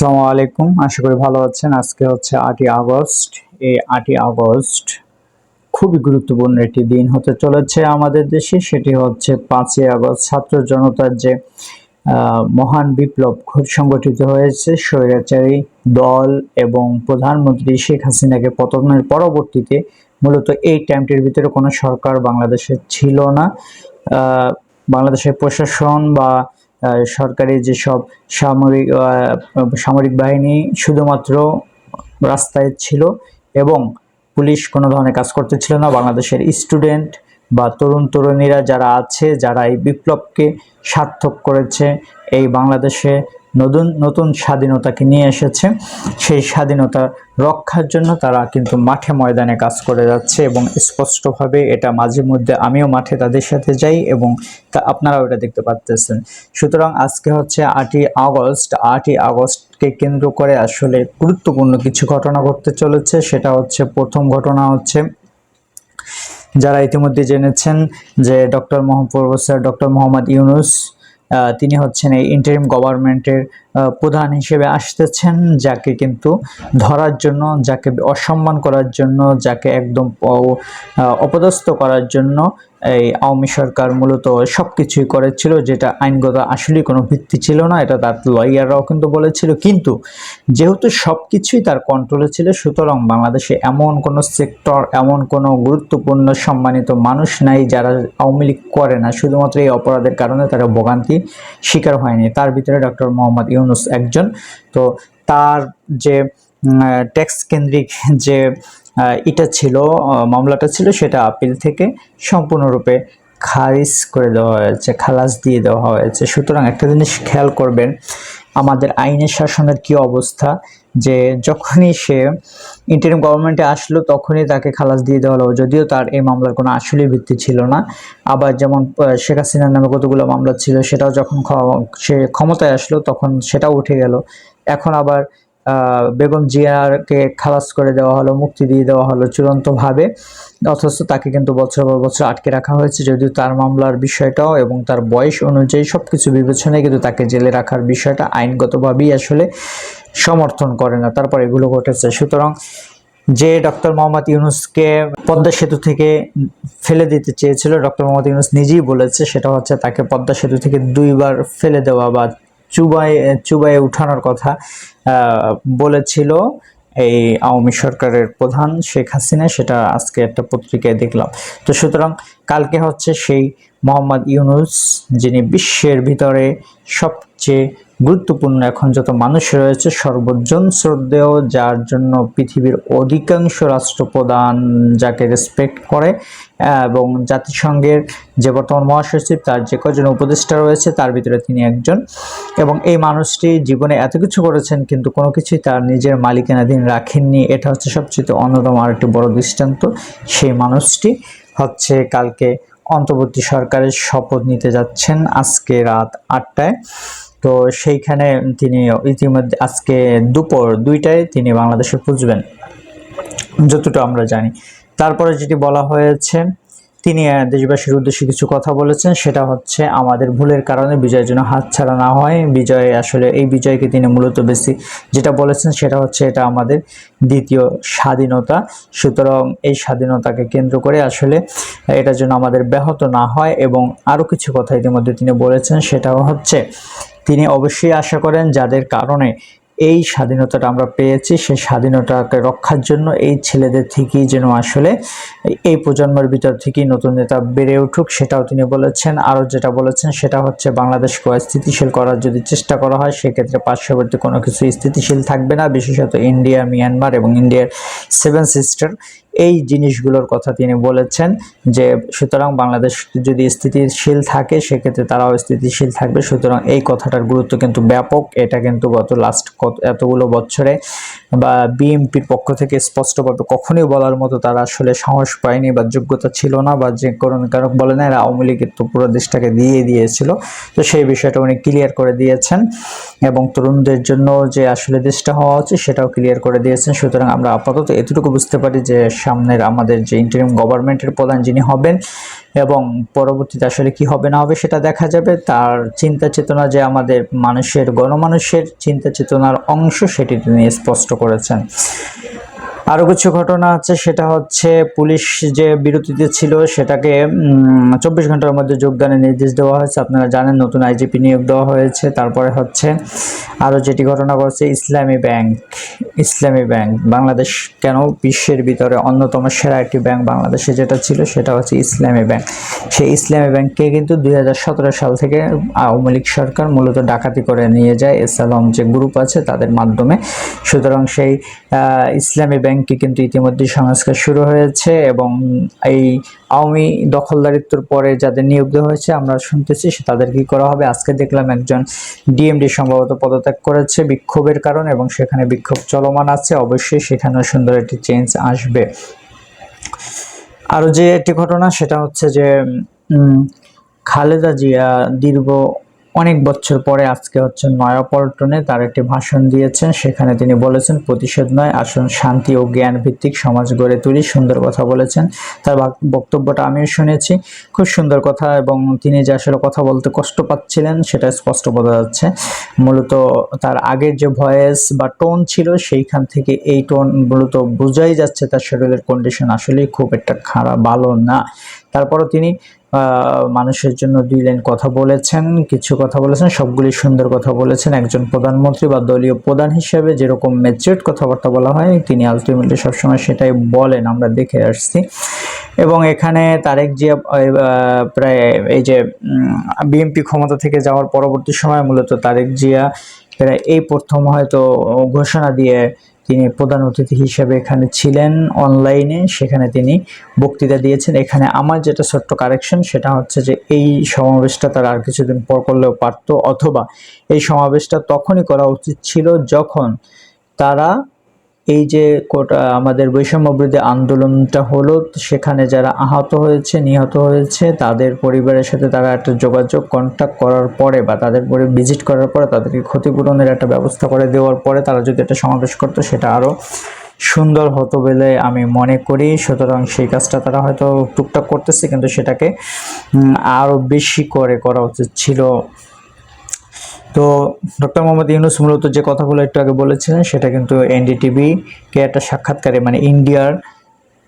আসসালামু আলাইকুম। আশা করি ভালো আছেন। আজকে হচ্ছে আটই আগস্ট। এই আটই আগস্ট খুবই গুরুত্বপূর্ণ একটি দিন হতে চলেছে আমাদের দেশে। সেটি হচ্ছে পাঁচই আগস্ট। ছাত্র জনতার যে মহান বিপ্লব সংগঠিত হয়েছে, স্বৈরাচারী দল এবং প্রধানমন্ত্রী শেখ হাসিনাকে পতনের পরবর্তীতে মূলত এই টাইমটির ভিতরে কোনো সরকার বাংলাদেশে ছিল না। বাংলাদেশের প্রশাসন বা সরকারি যেসব সামরিক সামরিক বাহিনী শুধুমাত্র রাস্তায় ছিল এবং পুলিশ কোনো ধরনের কাজ করতেছিল না, বাংলাদেশের স্টুডেন্ট বা তরুণ তরুণীরা যারা আছে, যারা এই বিপ্লবকে সার্থক করেছে, এই বাংলাদেশে নতুন নতুন স্বাধীনতাকে নিয়ে এসেছে। সেই স্বাধীনতা রক্ষার জন্য তারা কিন্তু মাঠে ময়দানে কাজ করে যাচ্ছে এবং স্পষ্টভাবে এটা মাঝে মধ্যে আমিও মাঠে তাদের সাথে যাই এবং তা আপনারাও এটা দেখতে পাচ্তেছেন সুতরাং আজকে হচ্ছে আটই আগস্ট। আটই আগস্টকে কেন্দ্র করে আসলে গুরুত্বপূর্ণ কিছু ঘটনা ঘটতে চলেছে। সেটা হচ্ছে প্রথম ঘটনা হচ্ছে, যারা ইতিমধ্যে জেনেছেন যে doctor Mohammad, professor doctor Mohammad Yunus তিনি হচ্ছেন এই ইন্টারিম গভর্নমেন্টের প্রধান হিসেবে আসতেছেন, যাকে কিন্তু ধরার জন্য, যাকে অসম্মান করার জন্য, যাকে একদম অপদস্থ করার জন্য এই আওয়ামী সরকার মূলত সব কিছুই করেছিল, যেটা আইনগত আসলেই কোনো ভিত্তি ছিল না, এটা তার লয়াররাও কিন্তু বলেছিল। কিন্তু যেহেতু সব কিছুই তার কন্ট্রোলে ছিল, সুতরাং বাংলাদেশে এমন কোনো সেক্টর এমন কোনো গুরুত্বপূর্ণ সম্মানিত মানুষ নাই যারা আওয়ামী লীগ করে না। শুধুমাত্র এই অপরাধের কারণে তারা ভোগান্তি শিকার হয়নি। তার ভিতরে ডক্টর মোহাম্মদ ইউনুস একজন। তো তার যে ট্যাক্স কেন্দ্রিক যে এটা ছিল মামলাটা ছিল, সেটা আপিল থেকে সম্পূর্ণরূপে খারিজ করে দেওয়া হয়েছে, খালাস দিয়ে দেওয়া হয়েছে। সুতরাং একটা জিনিস খেয়াল করবেন আমাদের আইনের শাসনের কি অবস্থা? যে যখনই সে ইন্টারিম গভর্নমেন্টে আসলো, তখনই তাকে খালাস দিয়ে দেওয়া হলো। যদিও তার এই মামলার কোনো আসলে ভিত্তি ছিল না। আবার যেমন শেখ হাসিনার নামে কতগুলো মামলা ছিল, সেটাও যখন সে ক্ষমতায় আসলো, তখন সেটাও উঠে গেল। এখন আবার বেগম জিয়াকে খালাস করে দেওয়া হলো, মুক্তি দিয়ে দেওয়া হলো চূড়ান্তভাবে। অথচ তাকে কিন্তু বছর পর বছর আটকে রাখা হয়েছে, যদিও তার মামলার বিষয়টাও এবং তার বয়স অনুযায়ী সব কিছু বিবেচনায় কিন্তু তাকে জেলে রাখার বিষয়টা আইনগতভাবেই আসলে সমর্থন করে না, তারপর এগুলো ঘটেছে। সুতরাং যে ডক্টর মোহাম্মদ ইউনুসকে পদ্মা সেতু থেকে ফেলে দিতে চেয়েছিল, ডক্টর মোহাম্মদ ইউনুস নিজেই বলেছে সেটা হচ্ছে তাকে পদ্মা সেতু থেকে দুইবার ফেলে দেওয়া বা চুবাই চুবাইয়ে উঠানোর কথা বলেছিল এই আওয়ামী সরকারের প্রধান শেখ হাসিনা, সেটা আজকে একটা পত্রিকায় দেখলাম। তো সুতরাং কালকে হচ্ছে সেই মোহাম্মদ ইউনুস, যিনি বিশ্বের ভিতরে সবচেয়ে গুরুত্বপূর্ণ। এখন যত মানুষ রয়েছে, সর্বজন শ্রদ্ধেয়, যার জন্য পৃথিবীর অধিকাংশ রাষ্ট্রপ্রধান যাকে রেসপেক্ট করে এবং জাতিসংঘের যে বর্তমান মহাসচিব, তার যে কজন উপদেষ্টা রয়েছে, তার ভিতরে তিনি একজন। এবং এই মানুষটি জীবনে এত কিছু করেছেন, কিন্তু কোনো কিছুই তার নিজের মালিকানাধীন রাখেননি। এটা হচ্ছে সবচেয়ে অন্যতম আরেকটি বড় দৃষ্টান্ত। সেই মানুষটি হচ্ছে কালকে অন্তর্বর্তী সরকারের শপথ নিতে যাচ্ছেন আজকে রাত আটটায়। তো সেইখানে তিনি ইতিমধ্যে আজকে দুপুর দুইটায় তিনি বাংলাদেশে পুজবেন, যতটুকু আমরা জানি। তারপরে যেটি বলা হয়েছে তিনি দেশবাসীর উদ্দেশ্যে কিছু কথা বলেছেন। সেটা হচ্ছে আমাদের ভুলের কারণে বিজয়ের জন্য হাত ছাড়া না হয়। বিজয় আসলে এই বিজয়কে তিনি মূলত বেশি যেটা বলেছেন সেটা হচ্ছে এটা আমাদের দ্বিতীয় স্বাধীনতা। সুতরাং এই স্বাধীনতাকে কেন্দ্র করে আসলে এটা যেন আমাদের ব্যাহত না হয় এবং আরও কিছু কথা ইতিমধ্যে তিনি বলেছেন। সেটাও হচ্ছে তিনি অবশ্যই আশা করেন যাদের কারণে এই স্বাধীনতাটা আমরা পেয়েছি, সেই স্বাধীনতাকে রক্ষার জন্য এই ছেলেদের থেকেই যেন আসলে এই প্রজন্মের ভিতর থেকেই নতুন নেতা বেড়ে উঠুক, সেটাও তিনি বলেছেন। আরও যেটা বলেছেন, সেটা হচ্ছে বাংলাদেশকে স্থিতিশীল করার যদি চেষ্টা করা হয়, সেক্ষেত্রে পার্শ্ববর্তী কোনো কিছু স্থিতিশীল থাকবে না। বিশেষত ইন্ডিয়া, মিয়ানমার এবং ইন্ডিয়ার সেভেন সিস্টার এই জিনিসগুলোর কথা তিনি বলেছেন যে সুতরাং বাংলাদেশ যদি স্থিতিশীল থাকে, সেক্ষেত্রে তারাও স্থিতিশীল থাকবে। সুতরাং এই কথাটার গুরুত্ব কিন্তু ব্যাপক। এটা কিন্তু গত লাস্ট কত, এতগুলো বছরে বা বিএমপির পক্ষ থেকে স্পষ্টভাবে কখনোই বলার মতো তারা আসলে সাহস পায়নি বা যোগ্যতা ছিল না বা যে কারণ বলে না, এরা আওয়ামী লীগের তো পুরো দেশটাকে দিয়ে দিয়েছিল। তো সেই বিষয়টা উনি ক্লিয়ার করে দিয়েছেন এবং তরুণদের জন্য যে আসলে দেশটা হওয়া উচিত, সেটাও ক্লিয়ার করে দিয়েছেন। সুতরাং আমরা আপাতত এতটুকু বুঝতে পারি যে সামনের আমাদের যে ইন্টারিম গভর্নমেন্টের প্রধান যিনি হবেন এবং পরবর্তীতে আসলে কি হবে না হবে সেটা দেখা যাবে, তার চিন্তা চেতনা যে আমাদের মানুষের, গণমানুষের চিন্তা চেতনার অংশ সেটি তিনি স্পষ্ট করেছেন। আরও কিছু ঘটনা আছে, সেটা হচ্ছে পুলিশ যে বিরতিতে ছিল সেটাকে চব্বিশ ঘণ্টার মধ্যে যোগদানের নির্দেশ দেওয়া হয়েছে। আপনারা জানেন নতুন আইজিপি নিয়োগ দেওয়া হয়েছে। তারপরে হচ্ছে আরও যেটি ঘটনা ঘটছে, ইসলামী ব্যাংক ইসলামী ব্যাংক, বাংলাদেশ কেন বিশ্বের ভিতরে অন্যতম সেরা একটি ব্যাংক বাংলাদেশে যেটা ছিল সেটা হচ্ছে ইসলামী ব্যাংক। সেই ইসলামী ব্যাংককে কিন্তু দুই হাজার সতেরো সাল থেকে আওয়ামী লীগ সরকার মূলত ডাকাতি করে নিয়ে যায়। এসালম যে গ্রুপ আছে, তাদের মাধ্যমে। সুতরাং সেই ইসলামী ব্যাংক ব্যাংকে কিন্তু ইতিমধ্যে সংস্কার শুরু হয়েছে এবং এই আওয়ামী দখলদারিত্বর পরে যাদের নিয়োগ দেওয়া হয়েছে, আমরা শুনতেছি তাদের কি করা হবে? আজকে দেখলাম একজন ডিএমডি সম্ভবত পদত্যাগ করেছে বিক্ষোভের কারণ এবং সেখানে বিক্ষোভ চলমান আছে। অবশ্যই সেখানেও সুন্দর একটি চেঞ্জ আসবে। আরও যে একটি ঘটনা, সেটা হচ্ছে যে খালেদা জিয়া দীর্ঘ অনেক বছর পরে আজকে হচ্ছে নয়াপল্টনে তার একটি ভাষণ দিয়েছেন। সেখানে তিনি বলেছেন, প্রতিশোধ নয়, আসুন শান্তি ও জ্ঞান ভিত্তিক সমাজ গড়ে তুলি। সুন্দর কথা বলেছেন। তার বক্তব্যটা আমিও শুনেছি। খুব সুন্দর কথা এবং তিনি যে আসলে কথা বলতে কষ্ট পাচ্ছিলেন, সেটা স্পষ্ট বোঝা যাচ্ছে। মূলত তার আগের যে ভয়েস বা টোন ছিল, সেইখান থেকে এই টোন মূলত বোঝাই যাচ্ছে তার শরীরের কন্ডিশন আসলেই খুব একটা খারাপ, ভালো না। তারপরও তিনি মানুষের জন্য দুই লাইন কথা বলেছেন, কিছু কথা বলেছেন, সবগুলি সুন্দর কথা বলেছেন। একজন প্রধানমন্ত্রী বা দলীয় প্রধান হিসেবে যেরকম ম্যাচিউর কথাবার্তা বলা হয়, তিনি আলটিমেটলি সবসময় সেটাই বলেন, আমরা দেখে আসছি। এবং এখানে তারেক জিয়া প্রায় এই যে বিএনপি ক্ষমতা থেকে যাওয়ার পরবর্তী সময় মূলত তারেক জিয়া এই প্রথম হয়তো ঘোষণা দিয়ে তিনি প্রধান অতিথি হিসেবে এখানে ছিলেন অনলাইনে। সেখানে তিনি বক্তৃতা দিয়েছেন। এখানে আমার যেটা ছোট্ট কারেকশন, সেটা হচ্ছে যে এই সমাবেশটা তারা আর কিছুদিন পর করলেও পারত, অথবা এই সমাবেশটা তখনই করা উচিত ছিল যখন তারা এই যে আমাদের বৈষম্যবৃদ্ধি আন্দোলনটা হলো, সেখানে যারা আহত হয়েছে, নিহত হয়েছে, তাদের পরিবারের সাথে তারা একটা যোগাযোগ কন্ট্যাক্ট করার পরে বা তাদের পরে ভিজিট করার পরে তাদেরকে ক্ষতিপূরণের একটা ব্যবস্থা করে দেওয়ার পরে তারা যদি একটা সমাবেশ করতো, সেটা আরও সুন্দর হতো বলে আমি মনে করি। সুতরাং সেই কাজটা তারা হয়তো টুকটাক করতেছে, কিন্তু সেটাকে আরও বেশি করে করা উচিত ছিল। তো ডক্টর মোহাম্মদ ইউনুস মূলত যে কথাগুলো একটু আগে বলেছিলেন, সেটা কিন্তু এনডিটিভিকে একটা সাক্ষাৎকারে মানে ইন্ডিয়ার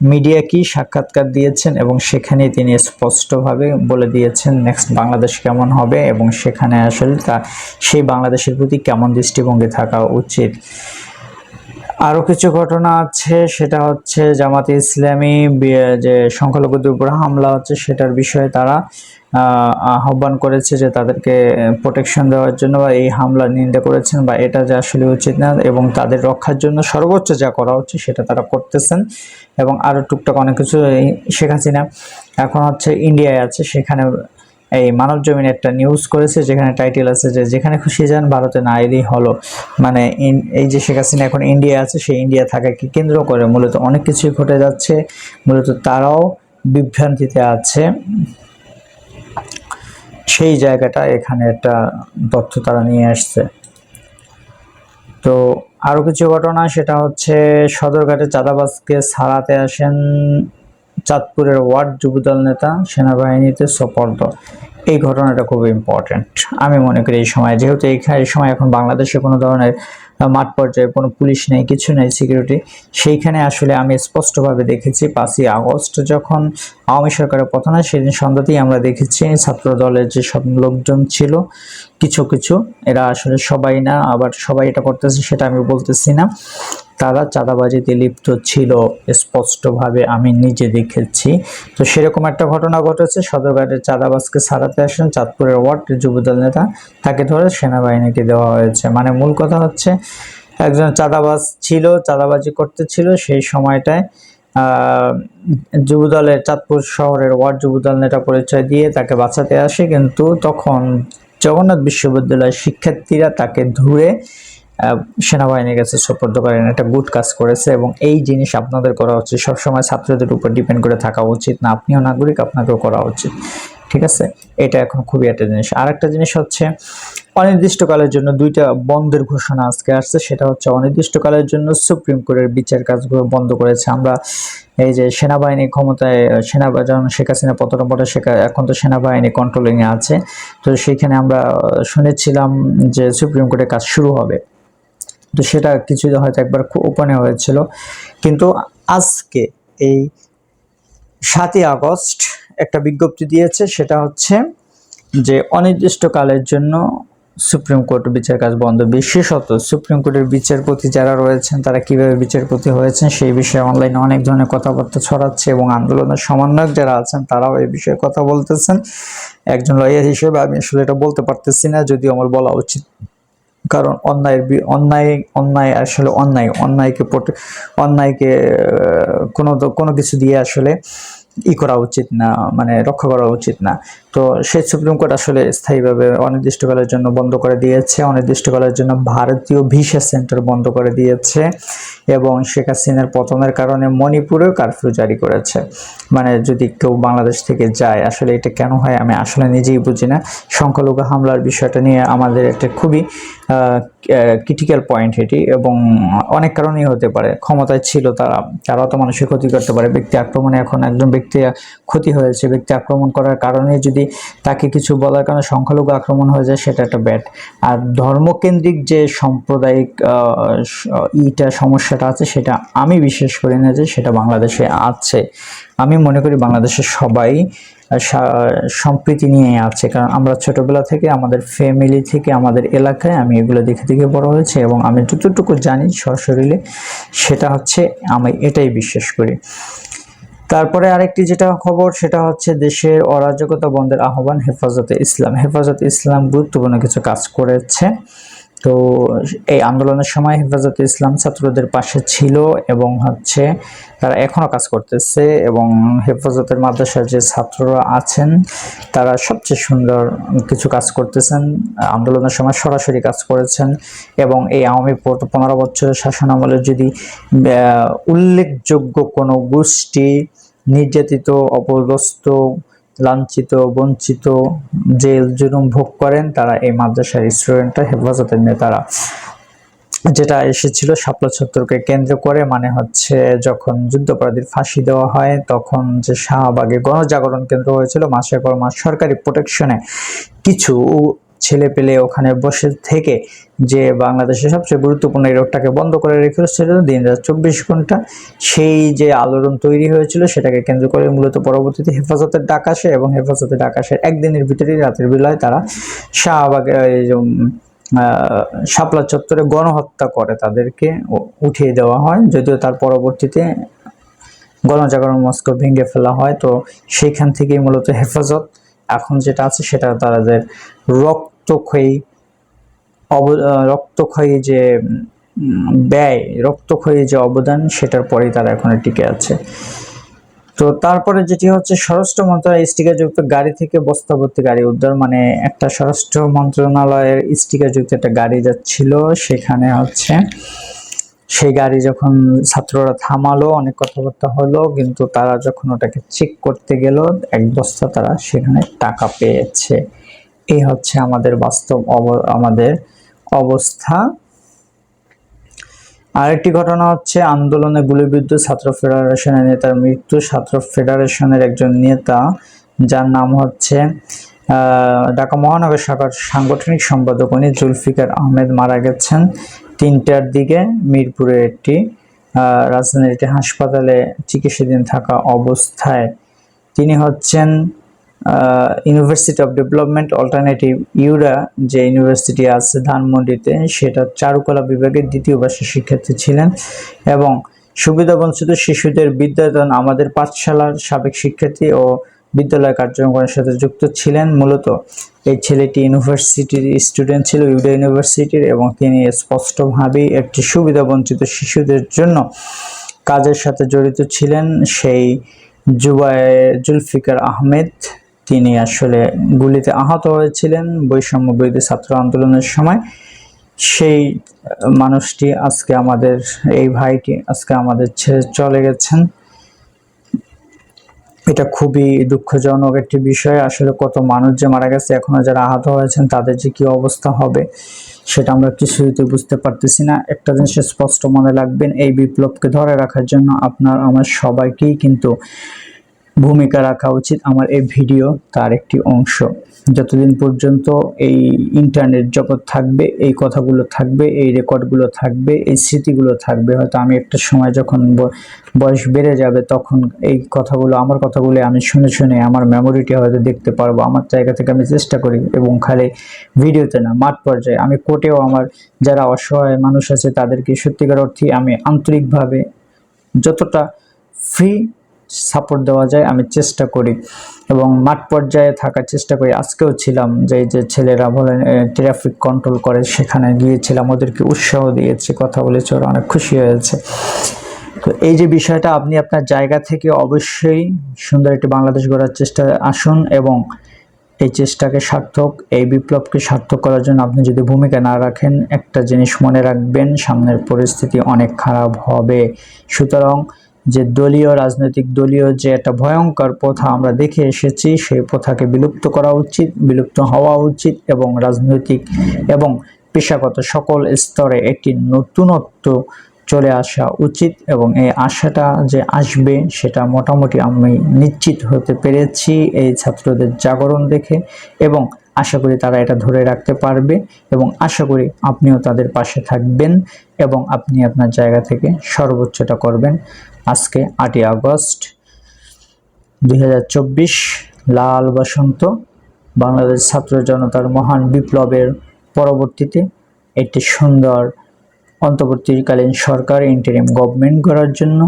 মিডিয়া কি সাক্ষাৎকার দিয়েছেন এবং সেখানে তিনি স্পষ্টভাবে বলে দিয়েছেন নেক্সট বাংলাদেশ কেমন হবে এবং সেখানে আসলে তা, সেই বাংলাদেশের প্রতি কেমন দৃষ্টিভঙ্গি থাকা উচিত। আরও কিছু ঘটনা আছে, সেটা হচ্ছে জামাতে ইসলামী যে সংখ্যালঘুদের উপর হামলা হচ্ছে, সেটার বিষয়ে তারা আহ্বান করেছে যে তাদেরকে প্রোটেকশন দেওয়ার জন্য বা এই হামলা নিন্দা করেছেন বা এটা যে আসলে উচিত না এবং তাদের রক্ষার জন্য সর্বোচ্চ যা করা হচ্ছে সেটা তারা করতেছেন এবং আরও টুকটাক অনেক কিছু শেখ হাসিনা এখন হচ্ছে ইন্ডিয়ায় আছে, সেখানে এই মানব জমিন একটা নিউজ করেছে, যেখানে টাইটেল আছে যে, যেখানে খুশি যান, ভারতে না এলেই হলো। মানে এই যে শেখ হাসিনা এখন ইন্ডিয়া আছে, সেই ইন্ডিয়া থাকাকে কেন্দ্র করে মূলত অনেক কিছুই ঘটে যাচ্ছে। মূলত তারাও বিভ্রান্তিতে আছে। সেই জায়গাটা এখানে একটা তথ্য তারা নিয়ে আসছে। তো আরও কিছু ঘটনা, সেটা হচ্ছে সদরঘাটে চাঁদাবাজকে সারাতে আসেন চাঁদপুরের ওয়ার্ড যুবদল নেতা সেনাবাহিনীতে সোপর্দ এই ঘটনাটা খুব ইম্পর্টেন্ট আমি মনে করি এই সময়, যেহেতু এই সময় এখন বাংলাদেশে কোনো ধরনের মাঠ পর্যায়ে কোনো পুলিশ নেই, কিছু নেই সিকিউরিটি সেইখানে আসলে আমি স্পষ্টভাবে দেখেছি পাঁচই আগস্ট যখন আওয়ামী সরকারের পতন হয়, সেদিন সন্ধ্যাতেই আমরা দেখেছি ছাত্র দলের যে সব লোকজন ছিল, কিছু কিছু, এরা আসলে সবাই না, আবার সবাই এটা করতেছে সেটা আমি বলতেছি না। তারা চাঁদাবাজিতে লিপ্ত ছিল, স্পষ্টভাবে আমি নিজে দেখেছি। তো সেরকম একটা ঘটনা ঘটেছে। সদরঘাটের চাঁদাবাজকে সারাতে আসেন চাঁদপুরের ওয়ার্ড যুবদল নেতা। তাকে ধরে সেনাবাহিনীকে দেওয়া হয়েছে। মানে মূল কথা হচ্ছে, একজন চাঁদাবাজ ছিল, চাঁদাবাজি করতে ছিল, সেই সময়টায় যুবদলের চাঁদপুর শহরের ওয়ার্ড যুবদল নেতা পরিচয় দিয়ে তাকে বাঁচাতে আসে। কিন্তু তখন জগন্নাথ বিশ্ববিদ্যালয়ের শিক্ষার্থীরা তাকে ধরে সেনাবাহিনীর কাছে সোপর্দ করেন একটা গুড কাজ করেছে এবং এই জিনিস আপনাদের করা উচিত। সবসময় ছাত্রদের উপর ডিপেন্ড করে থাকা উচিত না। আপনিও নাগরিক, আপনাকেও করা উচিত। ঠিক আছে? এটা এখন খুবই একটা জিনিস। আর একটা জিনিস হচ্ছে, অনির্দিষ্টকালের জন্য দুইটা বন্ধের ঘোষণা আজকে আসছে। সেটা হচ্ছে, অনির্দিষ্টকালের জন্য সুপ্রিম কোর্টের বিচার কাজগুলো বন্ধ করেছে। আমরা এই যে সেনাবাহিনী ক্ষমতায় সেনাবাহিনী যখন শেখ হাসিনা পতন পরে শেখা, এখন তো সেনাবাহিনী কন্ট্রোলিংয়ে আছে। তো সেইখানে আমরা শুনেছিলাম যে সুপ্রিম কোর্টের কাজ শুরু হবে। তো সেটা কিছু হয়তো একবার ওপেনে হয়েছিল। কিন্তু আজকে এই সাতই আগস্ট একটা বিজ্ঞপ্তি দিয়েছে, সেটা হচ্ছে যে অনির্দিষ্টকালের জন্য সুপ্রিম কোর্ট বিচার কাজ বন্ধ। বিশেষত সুপ্রিম কোর্টের বিচারপতি যারা রয়েছেন, তারা কীভাবে বিচারপতি হয়েছেন সেই বিষয়ে অনলাইনে অনেক ধরনের কথাবার্তা ছড়াচ্ছে এবং আন্দোলনের সমন্বয়ক যারা আছেন, তারাও এই বিষয়ে কথা বলতেছেন। একজন লয়ার হিসেবে আমি আসলে এটা বলতে পারতেছি না, যদিও আমার বলা উচিত। কারণ অন্যায়ের অন্যায় অন্যায় আসলে অন্যায়। অন্যায়কে অন্যায়কে কোনো কোনো কিছু দিয়ে আসলে ই করা উচিত না মানে রক্ষা করা উচিত না। তো সেই সুপ্রিম কোর্ট আসলে স্থায়ীভাবে অনির্দিষ্টকালের জন্য বন্ধ করে দিয়েছে। অনির্দিষ্টকালের জন্য ভারতীয় ভিসা সেন্টার বন্ধ করে দিয়েছে এবং শেখ হাসিনার পতনের কারণে মণিপুরেও কারফিউ জারি করেছে। মানে যদি কেউ বাংলাদেশ থেকে যায়, আসলে এটা কেন হয় আমি আসলে নিজেই বুঝি না। সংখ্যালঘু হামলার বিষয়টা নিয়ে আমাদের একটা খুবই ক্রিটিক্যাল পয়েন্ট এটি এবং অনেক কারণেই হতে পারে। ক্ষমতায় ছিল তারা, তারাও তো মানুষের ক্ষতি করতে পারে। ব্যক্তি আক্রমণে এখন একজন ব্যক্তি ক্ষতি হয়েছে। ব্যক্তি আক্রমণ করার কারণে যদি তাকে কিছু বলার কারণে সংখ্যালঘু আক্রমণ হয়ে যায়, সেটা একটা ব্যাড আর ধর্মকেন্দ্রিক যে সাম্প্রদায়িক ইটা, সমস্যাটা আছে, সেটা আমি বিশ্বাস করি না যে সেটা বাংলাদেশে আছে। আমি মনে করি বাংলাদেশের সবাই সম্প্রীতি নিয়ে আছে। কারণ আমরা ছোটবেলা থেকে, আমাদের ফ্যামিলি থেকে, আমাদের এলাকায় আমি এগুলো দেখে দেখে বড় হয়েছে এবং আমি যতটুকু জানি সশরীরে, সেটা হচ্ছে আমি এটাই বিশ্বাস করি। তারপরে আরেকটি যেটা খবর, সেটা হচ্ছে দেশের অরাজকতা বন্ধের আহ্বান হেফাজতে ইসলাম। হেফাজতে ইসলাম গুরুত্বপূর্ণ কিছু কাজ করেছে। তো এই আন্দোলনের সময় হেফাজতে ইসলাম ছাত্রদের পাশে ছিল এবং হচ্ছে তারা এখনও কাজ করতেছে এবং হেফাজতের মাদ্রাসার যে ছাত্ররা আছেন, তারা সবচেয়ে সুন্দর কিছু কাজ করতেছেন, আন্দোলনের সময় সরাসরি কাজ করেছেন এবং এই আওয়ামী পনেরো বছরের শাসনামলে যদি উল্লেখযোগ্য কোনো গোষ্ঠী, নির্যাতিত, অপদস্থ লাঞ্ছিত, বঞ্চিত, জেল জুলুম ভোগ করেন তারা এই মাদ্রাসার স্টুডেন্টরা, হেফাজতের নেতারা। যেটা এসেছিল শাপলা চত্বরকে কেন্দ্র করে মানে হচ্ছে যখন যুদ্ধাপরাধীর ফাঁসি দেওয়া হয়, তখন যে শাহবাগে গণজাগরণ কেন্দ্র হয়েছিল, মাসের পর মাস সরকারি প্রোটেকশনে কিছু ছেলে পেলে ওখানে বসে থেকে যে বাংলাদেশের সবচেয়ে গুরুত্বপূর্ণ এই রোডটাকে বন্ধ করে রেখেছিল দিন রাত চব্বিশ ঘণ্টা সেই যে আলোড়ন তৈরি হয়েছিল সেটাকে কেন্দ্র করে মূলত পরবর্তীতে হেফাজতের ডাক আসে এবং হেফাজতের ডাক আসে একদিনের ভিতরেই রাতের বেলায় তারা শাহবাগে এই যে, উম, আহ, শাপলা চত্বরে গণহত্যা করে তাদেরকে উঠিয়ে দেওয়া হয়। যদিও তার পরবর্তীতে গণজাগরণ মস্ক ভেঙে ফেলা হয় তো সেইখান থেকেই মূলত হেফাজত। এখন যেটা আছে সেটা তাদের রক্তক্ষয়ী অব রক্তক্ষয়ী যে ব্যয়, রক্তক্ষয়ী যে অবদান, সেটার পরেই তারা এখন টিকে আছে। তো তারপরে যেটি হচ্ছে, স্বরাষ্ট্র মন্ত্রণালয় স্টিকার যুক্ত গাড়ি থেকে বস্তাভর্তি গাড়ি উদ্ধার মানে একটা স্বরাষ্ট্র মন্ত্রণালয়ের স্টিকার যুক্ত একটা গাড়ি যাচ্ছিল, সেখানে হচ্ছে সেই গাড়ি যখন ছাত্ররা থামালো, অনেক কথাবার্তা হলো, কিন্তু তারা যখন ওটাকে চেক করতে গেল, এক বস্তা তারা সেখানে টাকা পেয়েছে। এই হচ্ছে আমাদের বাস্তব আমাদের অবস্থা। আরেকটি ঘটনা হচ্ছে আন্দোলনে গুলিবিদ্ধ ছাত্র ফেডারেশনের নেতার মৃত্যু ছাত্র ফেডারেশনের একজন নেতা, যার নাম হচ্ছে ঢাকা মহানগর শাখার সাংগঠনিক সম্পাদক উনি জুলফিকার আহমেদ মারা গেছেন তিনটার দিকে মিরপুরে একটি রাজধানীর একটি হাসপাতালে চিকিৎসাধীন থাকা অবস্থায়। তিনি হচ্ছেন ইউনিভার্সিটি অফ ডেভেলপমেন্ট অল্টারনেটিভ ইউরা যে ইউনিভার্সিটি আছে ধানমন্ডিতে, সেটা চারুকলা বিভাগের দ্বিতীয় বর্ষের শিক্ষার্থী ছিলেন এবং সুবিধাবঞ্চিত শিশুদের বিদ্যায়তন আমাদের পাঠশালার সাবেক শিক্ষার্থী ও বিদ্যালয় কার্যক্রমের সাথে যুক্ত ছিলেন। মূলত এই ছেলেটি ইউনিভার্সিটির স্টুডেন্ট ছিল ইউডা ইউনিভার্সিটির, এবং তিনি স্পষ্টভাবেই একটি সুবিধাবঞ্চিত শিশুদের জন্য কাজের সাথে জড়িত ছিলেন। সেই জুবাই জুলফিকার আহমেদ তিনি আসলে গুলিতে আহত হয়েছিলেন, বৈষম্য বিরোধী ছাত্র আন্দোলনের সময়। সেই মানুষটি আজকে আমাদের, এই ভাইটি আজকে আমাদের ছেড়ে চলে গেছেন। এটা খুবই দুঃখজনক একটি বিষয়। আসলে কত মানুষ যে মারা গেছে, এখনও যারা আহত হয়েছেন, তাদের যে কি অবস্থা হবে, সেটা আমরা কিছুতে বুঝতে পারতেছি না। একটা জিনিস স্পষ্ট মনে রাখবেন, এই বিপ্লবকে ধরে রাখার জন্য আপনার, আমার সবাইকেই কিন্তু ভূমিকা রাখা উচিত আমার এই ভিডিও তার একটি অংশ। যতদিন পর্যন্ত এই ইন্টারনেট জগৎ থাকবে, এই কথাগুলো থাকবে, এই রেকর্ডগুলো থাকবে, এই স্মৃতিগুলো থাকবে, হয়তো আমি একটা সময় যখন বয়স বেড়ে যাবে তখন এই কথাগুলো, আমার কথাগুলো আমি শুনে শুনে আমার মেমোরিটি হয়তো দেখতে পারব, আমার জায়গা থেকে আমি চেষ্টা করি এবং খালি ভিডিওতে না, মাঠ পর্যায়ে আমি কোর্টেও আমার যারা অসহায় মানুষ আছে তাদেরকে সত্যিকার অর্থে আমি আন্তরিকভাবে যতটা ফ্রি সাপোর্ট দেওয়া যায়, আমি চেষ্টা করি। এবং মাঠ পর্যায়ে থাকার চেষ্টা করি। আজকেও ছিলাম যে যে ছেলেরা বলেন ট্রাফিক কন্ট্রোল করে, সেখানে গিয়েছিলাম। ওদেরকে উৎসাহ দিয়েছি, কথা বলেছে, ওরা অনেক খুশি হয়েছে। তো এই যে বিষয়টা, আপনি আপনার জায়গা থেকে অবশ্যই সুন্দর একটি বাংলাদেশ গড়ার চেষ্টা, আসুন এবং এই চেষ্টাকে সার্থক, এই বিপ্লবকে সার্থক করার জন্য আপনি যদি ভূমিকা না রাখেন, একটা জিনিস মনে রাখবেন, সামনের পরিস্থিতি অনেক খারাপ হবে। সুতরাং যে দলীয় রাজনৈতিক দলীয় যে একটা ভয়ঙ্কর প্রথা আমরা দেখে এসেছি, সেই প্রথাকে বিলুপ্ত করা উচিত, বিলুপ্ত হওয়া উচিত এবং রাজনৈতিক এবং পেশাগত সকল স্তরে একটি নতুনত্ব চলে আসা উচিত এবং এই আশাটা যে আসবে, সেটা মোটামুটি আমি নিশ্চিত হতে পেরেছি এই ছাত্রদের জাগরণ দেখে এবং আশা করি তারা এটা ধরে রাখতে পারবে এবং আশা করি আপনিও তাদের পাশে থাকবেন এবং আপনি আপনার জায়গা থেকে সর্বোচ্চটা করবেন। আজকে আটই আগস্ট দু হাজার চব্বিশ, লাল বসন্ত, বাংলাদেশ ছাত্র জনতার মহান বিপ্লবের পরবর্তীতে একটি সুন্দর অন্তর্বর্তীকালীন সরকার ইন্টারিম গভর্নমেন্ট করার জন্য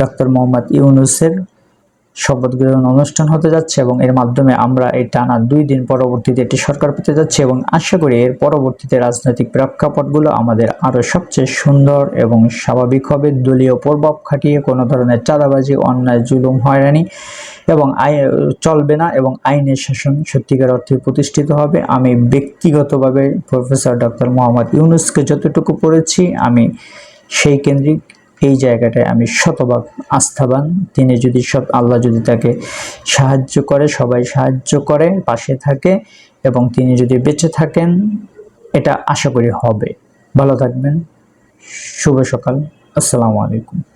ডক্টর মোহাম্মদ ইউনুসের শপথ গ্রহণ অনুষ্ঠান হতে যাচ্ছে এবং এর মাধ্যমে আমরা এই টানা দুই দিন পরবর্তীতে একটি সরকার পেতে যাচ্ছি এবং আশা করি এর পরবর্তীতে রাজনৈতিক প্রেক্ষাপটগুলো আমাদের আরও সবচেয়ে সুন্দর এবং স্বাভাবিক হবে। দলীয় প্রভাব খাটিয়ে কোনো ধরনের চাঁদাবাজি, অন্যায়, জুলুম, হয়রানি এবং আই চলবে না এবং আইনের শাসন সত্যিকার অর্থে প্রতিষ্ঠিত হবে। আমি ব্যক্তিগতভাবে প্রফেসর ডক্টর মোহাম্মদ ইউনুসকে যতটুকু পড়েছি, আমি সেই কেন্দ্রিক এই জায়গাটায় আমি শতভাগ আস্থাবান। তিনি যদি সব, আল্লাহ যদি তাকে সাহায্য করে, সবাই সাহায্য করে, পাশে থাকে এবং তিনি যদি বেঁচে থাকেন, এটা আশা করি হবে। ভালো থাকবেন। শুভ সকাল। আসসালামু আলাইকুম।